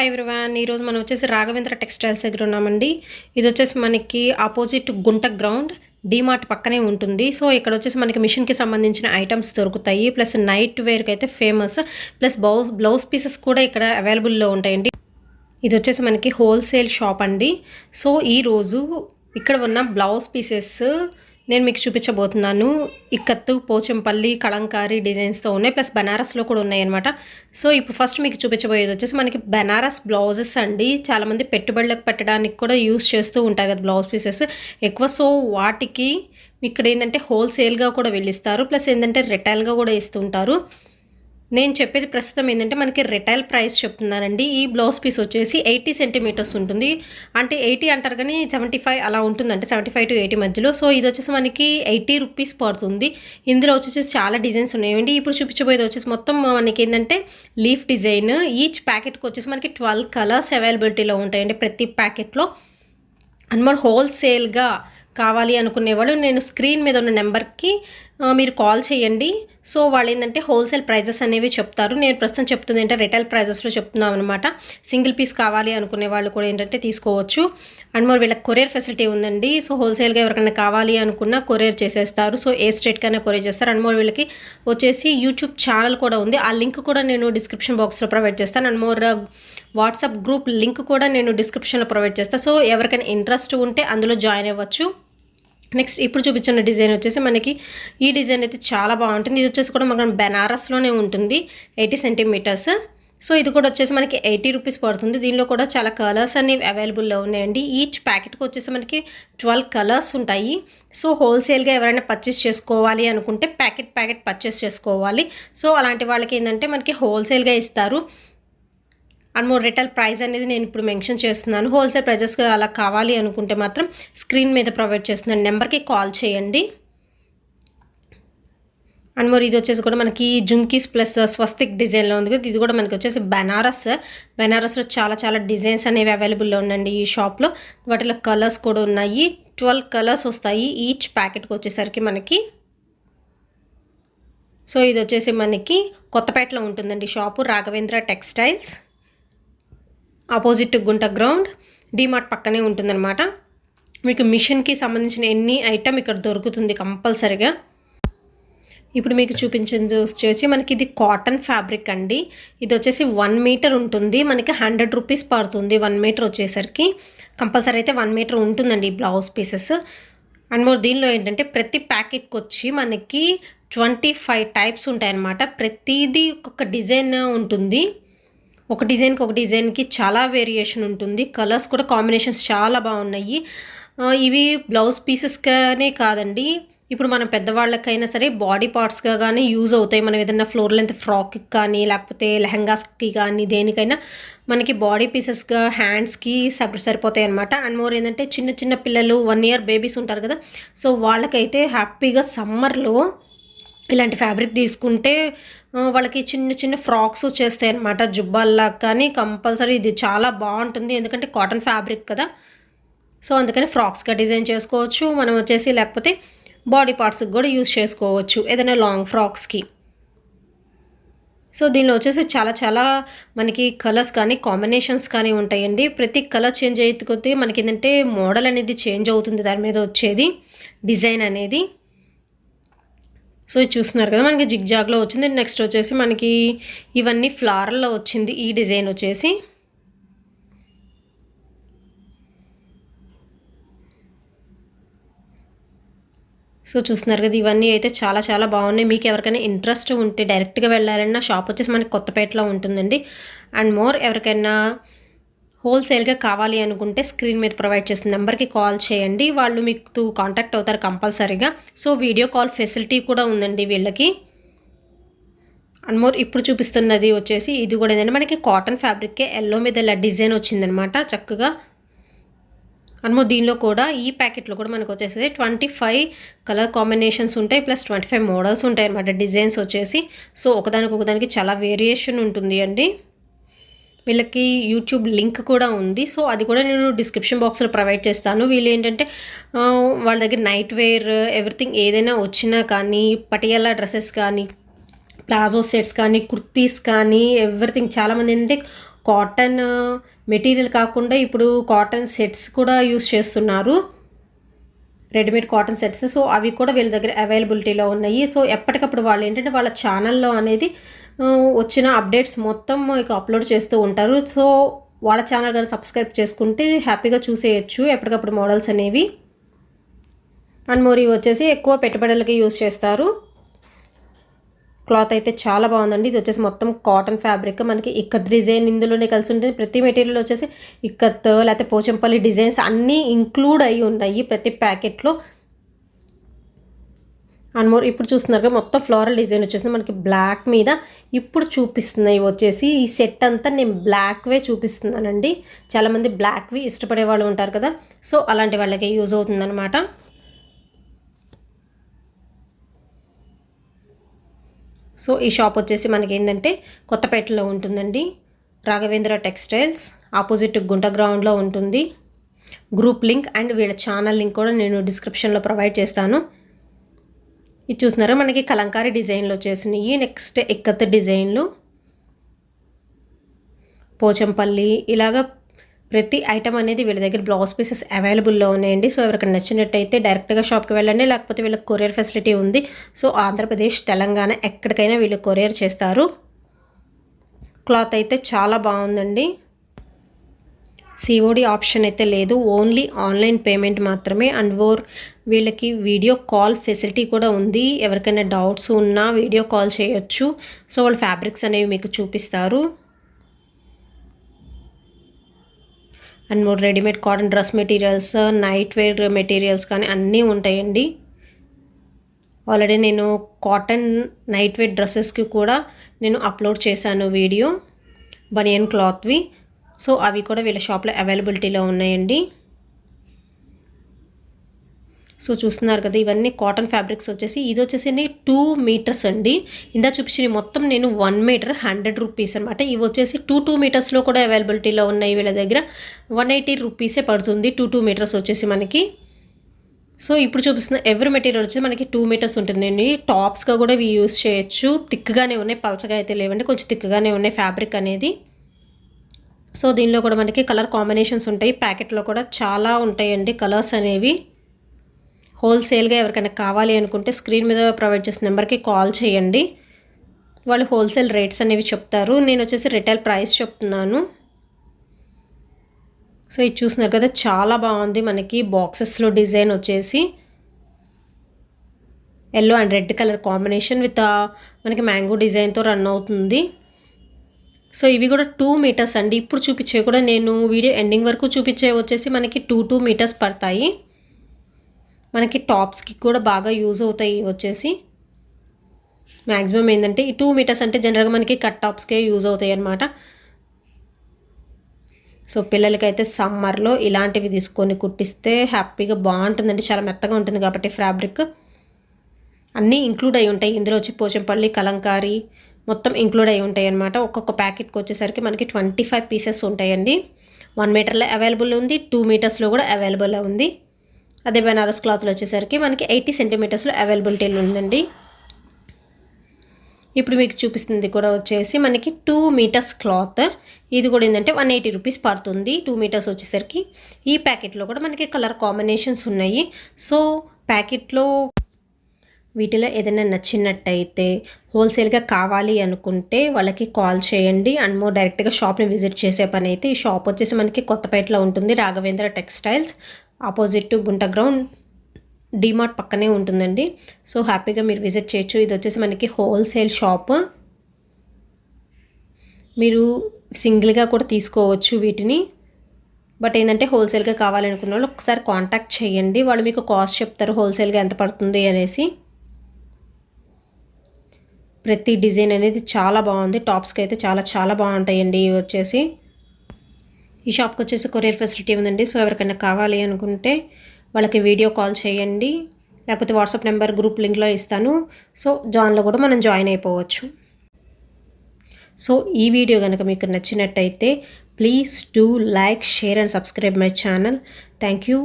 Hi everyone. ఈరోజు మనం వచ్చేసి రాఘవేంద్ర టెక్స్టైల్స్ దగ్గర ఉన్నామండి. ఇది వచ్చేసి మనకి ఆపోజిట్ గుంట గ్రౌండ్ డీమార్ట్ పక్కనే ఉంటుంది. సో ఇక్కడ వచ్చేసి మనకి మిషన్కి సంబంధించిన ఐటమ్స్ దొరుకుతాయి. ప్లస్ నైట్ వేర్కి అయితే famous plus blouse blouse pieces కూడా ఇక్కడ అవైలబుల్లో ఉంటాయండి. ఇది వచ్చేసి మనకి హోల్సేల్ షాప్ అండి. సో ఈరోజు ఇక్కడ ఉన్న బ్లౌజ్ పీసెస్ నేను మీకు చూపించబోతున్నాను ఇక్కత్తు పోచంపల్లి కళంకారీ డిజైన్స్తో ఉన్నాయి. ప్లస్ బనారస్లో కూడా ఉన్నాయి అనమాట సో ఇప్పుడు ఫస్ట్ మీకు చూపించబోయేది వచ్చేసి మనకి బనారస్ బ్లౌజెస్ అండి. చాలామంది పెట్టుబడులకు పెట్టడానికి కూడా యూస్ చేస్తూ ఉంటారు కదా బ్లౌజ్ పీసెస్. ఎక్కువ సో వాటికి ఇక్కడ ఏంటంటే హోల్సేల్గా కూడా వెళ్ళిస్తారు. ప్లస్ ఏంటంటే రిటైల్గా కూడా ఇస్తుంటారు. నేను చెప్పేది ప్రస్తుతం ఏంటంటే మనకి రిటైల్ ప్రైస్ చెప్తున్నానండి. ఈ బ్లౌజ్ పీస్ వచ్చేసి ఎయిటీ సెంటీమీటర్స్ ఉంటుంది. అంటే ఎయిటీ అంటారు కానీ సెవెంటీ ఫైవ్ అలా ఉంటుందంటే సెవెంటీ ఫైవ్ టు ఎయిటీ మధ్యలో. సో ఇది వచ్చేసి మనకి ఎయిటీ రూపీస్ పడుతుంది. ఇందులో వచ్చేసి చాలా డిజైన్స్ ఉన్నాయండి. ఇప్పుడు చూపించబోయేది వచ్చేసి మొత్తం మనకి ఏంటంటే లీఫ్ డిజైన్. ఈచ్ ప్యాకెట్కి వచ్చేసి మనకి ట్వెల్వ్ కలర్స్ అవైలబిలిటీలో ఉంటాయండి ప్రతి ప్యాకెట్లో. అండ్ మన హోల్సేల్గా కావాలి అనుకునేవాడు నేను స్క్రీన్ మీద ఉన్న నెంబర్కి మీరు కాల్ చేయండి. సో వాళ్ళు ఏంటంటే హోల్సేల్ ప్రైజెస్ అనేవి చెప్తారు. నేను ప్రస్తుతం చెప్తుంది ఏంటంటే రిటైల్ ప్రైజెస్లో చెప్తున్నాం అనమాట సింగిల్ పీస్ కావాలి అనుకునే వాళ్ళు కూడా ఏంటంటే తీసుకోవచ్చు. అండ్ మరి వీళ్ళకి కొరియర్ ఫెసిలిటీ ఉందండి. సో హోల్సేల్గా ఎవరికైనా కావాలి అనుకున్నా కొరియర్ చేసేస్తారు. సో ఏ స్టేట్కైనా కొరియర్ చేస్తారు. అండ్ మోర్ వీళ్ళకి వచ్చేసి యూట్యూబ్ ఛానల్ కూడా ఉంది. ఆ లింక్ కూడా నేను డిస్క్రిప్షన్ బాక్స్లో ప్రొవైడ్ చేస్తాను. And more WhatsApp group link కూడా నేను డిస్క్రిప్షన్లో ప్రొవైడ్ చేస్తాను. సో ఎవరికైనా ఇంట్రెస్ట్ ఉంటే అందులో జాయిన్ అవ్వచ్చు. నెక్స్ట్ ఇప్పుడు చూపించిన డిజైన్ వచ్చేసి మనకి ఈ డిజైన్ అయితే చాలా బాగుంటుంది. ఇది వచ్చేసి కూడా మనకు బెనారస్లోనే ఉంటుంది ఎయిటీ సెంటీమీటర్స్. సో ఇది కూడా వచ్చేసి మనకి ఎయిటీ రూపీస్ పడుతుంది. దీనిలో కూడా చాలా కలర్స్ అన్ని అవైలబుల్లో ఉన్నాయండి. ఈచ్ ప్యాకెట్కి వచ్చేసి మనకి ట్వెల్వ్ కలర్స్ ఉంటాయి. సో హోల్సేల్గా ఎవరైనా పర్చేస్ చేసుకోవాలి అనుకుంటే ప్యాకెట్ ప్యాకెట్ పర్చేస్ చేసుకోవాలి. సో అలాంటి వాళ్ళకి ఏంటంటే మనకి హోల్సేల్గా ఇస్తారు. అండ్ మోర్ రిటైల్ ప్రైస్ అనేది నేను ఇప్పుడు మెన్షన్ చేస్తున్నాను. హోల్సేల్ ప్రైజెస్కి అలా కావాలి అనుకుంటే మాత్రం స్క్రీన్ మీద ప్రొవైడ్ చేస్తున్నాను నెంబర్కి కాల్ చేయండి. అండ్ మోర్ ఇది వచ్చేసి కూడా మనకి జుమ్కీస్ ప్లస్ స్వస్తిక్ డిజైన్లో ఉంది ఇది కూడా మనకి వచ్చేసి బెనారస్. బెనారస్లో చాలా చాలా డిజైన్స్ అనేవి అవైలబుల్లో ఉందండి ఈ షాప్లో. వాటిలో కలర్స్ కూడా ఉన్నాయి. ట్వెల్వ్ కలర్స్ వస్తాయి ఈచ్ ప్యాకెట్కి వచ్చేసరికి మనకి. సో ఇది వచ్చేసి మనకి కొత్తపేటలో ఉంటుందండి shop Raghavendra textiles. Opposite Gunta ground DMart పక్కనే ఉంటుందన్నమాట. మీకు మిషన్కి సంబంధించిన ఎన్ని ఐటమ్ ఇక్కడ దొరుకుతుంది కంపల్సరిగా? ఇప్పుడు మీకు చూపించింది వచ్చేసి మనకి ఇది కాటన్ ఫ్యాబ్రిక్ అండి. ఇది వచ్చేసి వన్ మీటర్ ఉంటుంది. మనకి హండ్రెడ్ రూపీస్ పడుతుంది వన్ మీటర్ వచ్చేసరికి. కంపల్సరీ అయితే వన్ మీటర్ ఉంటుందండి ఈ బ్లౌజ్ పీసెస్. అండ్ మోర్ దీనిలో ఏంటంటే ప్రతి ప్యాకెట్కి వచ్చి మనకి ట్వంటీ ఫైవ్ టైప్స్ ఉంటాయన్నమాట. ప్రతిదీ ఒక్కొక్క డిజైన్ ఉంటుంది. ఒక డిజైన్కి ఒక డిజైన్కి చాలా వేరియేషన్ ఉంటుంది. కలర్స్ కూడా కాంబినేషన్స్ చాలా బాగున్నాయి. ఇవి బ్లౌజ్ పీసెస్గానే కాదండి. ఇప్పుడు మనం పెద్దవాళ్ళకైనా సరే బాడీ పార్ట్స్గా కానీ యూజ్ అవుతాయి. మనం ఏదైనా ఫ్లోర్ లెంత్ ఫ్రాక్కి కానీ లేకపోతే లెహంగాస్కి కానీ దేనికైనా మనకి బాడీ పీసెస్గా హ్యాండ్స్కి సపరేట్ సరిపోతాయి అనమాట అండ్ మోర్ ఏంటంటే చిన్న చిన్న పిల్లలు వన్ ఇయర్ బేబీస్ ఉంటారు కదా. సో వాళ్ళకైతే హ్యాపీగా సమ్మర్లో ఇలాంటి ఫ్యాబ్రిక్ తీసుకుంటే వాళ్ళకి చిన్న చిన్న ఫ్రాక్స్ వచ్చేస్తాయి అనమాట జుబ్బాల్లా కానీ కంపల్సరీ ఇది చాలా బాగుంటుంది ఎందుకంటే కాటన్ ఫ్యాబ్రిక్ కదా. సో అందుకని ఫ్రాక్స్గా డిజైన్ చేసుకోవచ్చు మనం వచ్చేసి లేకపోతే బాడీ పార్ట్స్కి కూడా యూస్ చేసుకోవచ్చు ఏదైనా లాంగ్ ఫ్రాక్స్కి సో దీనిలో వచ్చేసి చాలా చాలా మనకి కలర్స్ కానీ కాంబినేషన్స్ కానీ ఉంటాయండి. ప్రతి కలర్ చేంజ్ అయితే మనకి ఏంటంటే మోడల్ అనేది చేంజ్ అవుతుంది దాని మీద వచ్చేది డిజైన్ అనేది. సో ఇది చూస్తున్నారు కదా మనకి జిగ్జాగ్లో వచ్చింది. నెక్స్ట్ వచ్చేసి మనకి ఇవన్నీ ఫ్లారల్లో వచ్చింది. ఈ డిజైన్ వచ్చేసి సో చూస్తున్నారు కదా ఇవన్నీ అయితే చాలా చాలా బాగున్నాయి. మీకు ఎవరికైనా ఇంట్రెస్ట్ ఉంటే డైరెక్ట్గా వెళ్ళాలన్నా షాప్ వచ్చేసి మనకి కొత్తపేటలో ఉంటుందండి. అండ్ మోర్ ఎవరికైనా హోల్సేల్గా కావాలి అనుకుంటే స్క్రీన్ మీద ప్రొవైడ్ చేసిన నెంబర్కి కాల్ చేయండి. వాళ్ళు మీకు కాంటాక్ట్ అవుతారు కంపల్సరీగా. సో వీడియో కాల్ ఫెసిలిటీ కూడా ఉందండి వీళ్ళకి. అండ్ మోర్ ఇప్పుడు చూపిస్తున్నది వచ్చేసి ఇది కూడా ఏంటంటే మనకి కాటన్ ఫ్యాబ్రిక్కే ఎల్లో మీద ఇలా డిజైన్ వచ్చిందనమాట చక్కగా. అన్నమో దీనిలో కూడా ఈ ప్యాకెట్లో కూడా మనకు వచ్చేసి ట్వంటీ ఫైవ్ కలర్ కాంబినేషన్స్ ఉంటాయి ప్లస్ ట్వంటీ ఫైవ్ మోడల్స్ ఉంటాయి అనమాట డిజైన్స్ వచ్చేసి. సో ఒకదానికి ఒకదానికి చాలా వేరియేషన్ ఉంటుంది అండి. వీళ్ళకి యూట్యూబ్ లింక్ కూడా ఉంది. సో అది కూడా నేను డిస్క్రిప్షన్ బాక్స్లో ప్రొవైడ్ చేస్తాను. వీళ్ళు ఏంటంటే వాళ్ళ దగ్గర నైట్ వేర్ ఎవ్రీథింగ్ ఏదైనా వచ్చినా కానీ పటియాలా డ్రెస్సెస్ కానీ ప్లాజో సెట్స్ కానీ కుర్తీస్ కానీ ఎవ్రీథింగ్ చాలామంది ఏంటంటే కాటన్ మెటీరియల్ కాకుండా ఇప్పుడు కాటన్ సెట్స్ కూడా యూస్ చేస్తున్నారు. రెడీమేడ్ కాటన్ సెట్స్ సో అవి కూడా వీళ్ళ దగ్గర అవైలబిలిటీలో ఉన్నాయి. సో ఎప్పటికప్పుడు వాళ్ళు ఏంటంటే వాళ్ళ ఛానల్లో అనేది వచ్చిన అప్డేట్స్ మొత్తం ఇక అప్లోడ్ చేస్తూ ఉంటారు. సో వాళ్ళ ఛానల్ కానీ సబ్స్క్రైబ్ చేసుకుంటే హ్యాపీగా చూసేయచ్చు. ఎప్పటికప్పుడు మోడల్స్ అనేవి. అండ్ మరి వచ్చేసి ఎక్కువ పెట్టుబడులకి యూస్ చేస్తారు. క్లాత్ అయితే చాలా బాగుందండి. ఇది వచ్చేసి మొత్తం కాటన్ ఫ్యాబ్రిక్. మనకి ఇక్కత్ డిజైన్ ఇందులోనే కలిసి ఉంటుంది. ప్రతి మెటీరియల్ వచ్చేసి ఇక్కత్ లేకపోతే పోచంపల్లి డిజైన్స్ అన్నీ ఇంక్లూడ్ అయి ఉన్నాయి ప్రతి ప్యాకెట్లో. అండ్ మోర్ ఇప్పుడు చూస్తున్నారు కదా మొత్తం ఫ్లోరల్ డిజైన్ వచ్చేసి మనకి బ్లాక్ మీద ఇప్పుడు చూపిస్తున్నాయి వచ్చేసి ఈ సెట్ అంతా నేను బ్లాక్వే చూపిస్తున్నానండి. చాలామంది బ్లాక్వి ఇష్టపడే వాళ్ళు ఉంటారు కదా. సో అలాంటి వాళ్ళకి యూజ్ అవుతుందన్నమాట. సో ఈ షాప్ వచ్చేసి మనకి ఏంటంటే కొత్తపేటలో ఉంటుందండి. రాఘవేంద్ర టెక్స్టైల్స్ ఆపోజిట్ గుంట గ్రౌండ్లో ఉంటుంది. గ్రూప్ లింక్ అండ్ వీళ్ళ ఛానల్ లింక్ కూడా నేను డిస్క్రిప్షన్లో ప్రొవైడ్ చేస్తాను. ఇది చూసినారా మనకి కలంకారీ డిజైన్లు వచ్చేసినాయి. నెక్స్ట్ ఎక్కత్ డిజైన్లు. పోచంపల్లి. ఇలాగ ప్రతి ఐటమ్ అనేది వీళ్ళ దగ్గర బ్లౌజ్ పీసెస్ అవైలబుల్లో ఉన్నాయండి. సో ఎవరికైనా నచ్చినట్టయితే డైరెక్ట్గా షాప్కి వెళ్ళండి. లేకపోతే వీళ్ళకి కొరియర్ ఫెసిలిటీ ఉంది. సో ఆంధ్రప్రదేశ్ తెలంగాణ ఎక్కడికైనా వీళ్ళు కొరియర్ చేస్తారు. క్లాత్ అయితే చాలా బాగుందండి. సిఓడి ఆప్షన్ అయితే లేదు. ఓన్లీ ఆన్లైన్ పేమెంట్ మాత్రమే. అండ్ ఓర్ వీళ్ళకి వీడియో కాల్ ఫెసిలిటీ కూడా ఉంది. ఎవరికైనా డౌట్స్ ఉన్నా వీడియో కాల్ చేయొచ్చు. సో వాళ్ళు ఫ్యాబ్రిక్స్ అనేవి మీకు చూపిస్తారు. And more readymade cotton dress materials night wear materials కానీ అన్నీ ఉంటాయండి. ఆల్రెడీ నేను కాటన్ నైట్ వేర్ డ్రెస్సెస్కి కూడా నేను అప్లోడ్ చేశాను వీడియో బనియన్ క్లాత్వి సో అవి కూడా వీళ్ళ షాప్లో అవైలబిలిటీలో ఉన్నాయండి. సో చూస్తున్నారు కదా ఇవన్నీ కాటన్ ఫ్యాబ్రిక్స్ వచ్చేసి ఇది వచ్చేసి టూ మీటర్స్ అండి. ఇందా చూపించిన మొత్తం నేను వన్ మీటర్ హండ్రెడ్ రూపీస్ అనమాట ఇవి వచ్చేసి టూ టూ మీటర్స్లో కూడా అవైలబిలిటీలో ఉన్నాయి వీళ్ళ దగ్గర. వన్ ఎయిటీ రూపీసే పడుతుంది టూ టూ మీటర్స్ వచ్చేసి మనకి. సో ఇప్పుడు చూపిస్తున్న ఎవరి మెటీరియల్ వచ్చి మనకి టూ మీటర్స్ ఉంటుందండి టాప్స్గా కూడా ఇవి యూస్ చేయొచ్చు. థిక్గానే ఉన్నాయి పలచగా అయితే లేవండి కొంచెం థిక్గానే ఉన్నాయి ఫ్యాబ్రిక్ అనేది. సో దీనిలో కూడా మనకి కలర్ కాంబినేషన్స్ ఉంటాయి. ప్యాకెట్లో కూడా చాలా ఉంటాయండి కలర్స్ అనేవి. హోల్సేల్గా ఎవరికైనా కావాలి అనుకుంటే స్క్రీన్ మీద ప్రొవైడ్ చేసిన నెంబర్కి కాల్ చేయండి. వాళ్ళు హోల్సేల్ రేట్స్ అనేవి చెప్తారు. నేను వచ్చేసి రిటైల్ ప్రైస్ చెప్తున్నాను. సో ఇది చూసినారు కదా చాలా బాగుంది మనకి. బాక్సెస్లో డిజైన్ వచ్చేసి yellow and red colour combination with మనకి మ్యాంగో డిజైన్తో రన్ అవుతుంది. సో ఇవి కూడా టూ మీటర్స్ అండి. ఇప్పుడు చూపించే కూడా నేను వీడియో ఎండింగ్ వరకు చూపించే వచ్చేసి మనకి టూ టూ మీటర్స్ పడతాయి. మనకి టాప్స్కి కూడా బాగా యూజ్ అవుతాయి వచ్చేసి. మ్యాక్సిమం ఏంటంటే ఈ టూ మీటర్స్ అంటే జనరల్గా మనకి కట్ టాప్స్కే యూజ్ అవుతాయి అన్నమాట. సో పిల్లలకైతే సమ్మర్లో ఇలాంటివి తీసుకొని కుట్టిస్తే హ్యాపీగా బాగుంటుందండి. చాలా మెత్తగా ఉంటుంది కాబట్టి ఫ్యాబ్రిక్ అన్నీ ఇంక్లూడ్ అయి ఉంటాయి. ఇందులో వచ్చి పోచంపల్లి కలంకారీ మొత్తం ఇంక్లూడ్ అయి ఉంటాయి అన్నమాట. ఒక్కొక్క ప్యాకెట్కి వచ్చేసరికి మనకి ట్వంటీ ఫైవ్ పీసెస్ ఉంటాయండి వన్ మీటర్లో అవైలబుల్ ఉంది టూ మీటర్స్లో కూడా అవైలబుల్ ఉంది. అదే బెనారస్ క్లాత్లో వచ్చేసరికి మనకి ఎయిటీ సెంటీమీటర్స్లో అవైలబిలిటీ ఉందండి. ఇప్పుడు మీకు చూపిస్తుంది కూడా వచ్చేసి మనకి టూ మీటర్స్ క్లాత్. ఇది కూడా ఏంటంటే వన్ ఎయిటీ రూపీస్ పడుతుంది. టూ మీటర్స్ వచ్చేసరికి ఈ ప్యాకెట్లో కూడా మనకి కలర్ కాంబినేషన్స్ ఉన్నాయి. సో ప్యాకెట్లో వీటిలో ఏదైనా నచ్చినట్టయితే హోల్సేల్గా కావాలి అనుకుంటే వాళ్ళకి కాల్ చేయండి. అండ్ మోర్ డైరెక్ట్గా షాప్ని విజిట్ చేసే పని అయితే ఈ షాప్ వచ్చేసి మనకి కొత్తపేటలో ఉంటుంది. Raghavendra textiles. Opposite to Gunta ground DMart పక్కనే ఉంటుందండి. సో హ్యాపీగా మీరు విజిట్ చేయొచ్చు. ఇది వచ్చేసి మనకి హోల్సేల్ షాప్. మీరు సింగిల్గా కూడా తీసుకోవచ్చు వీటిని. బట్ ఏంటంటే హోల్సేల్గా కావాలనుకున్న వాళ్ళు ఒకసారి కాంటాక్ట్ చేయండి. వాళ్ళు మీకు కాస్ట్ చెప్తారు హోల్సేల్గా ఎంత పడుతుంది అనేసి. ప్రతి డిజైన్ అనేది చాలా బాగుంది. టాప్స్కి అయితే చాలా చాలా బాగుంటాయండి ఇవి వచ్చేసి. ఈ షాప్కి వచ్చేసి కొరియర్ ఫెసిలిటీ ఉందండి. సో ఎవరికైనా కావాలి అనుకుంటే వాళ్ళకి వీడియో కాల్ చేయండి. లేకపోతే వాట్సాప్ నెంబర్ గ్రూప్ లింక్లో ఇస్తాను. సో జాన్లో కూడా మనం జాయిన్ అయిపోవచ్చు. సో ఈ వీడియో కనుక మీకు నచ్చినట్టయితే please do like share and subscribe my channel. Thank you.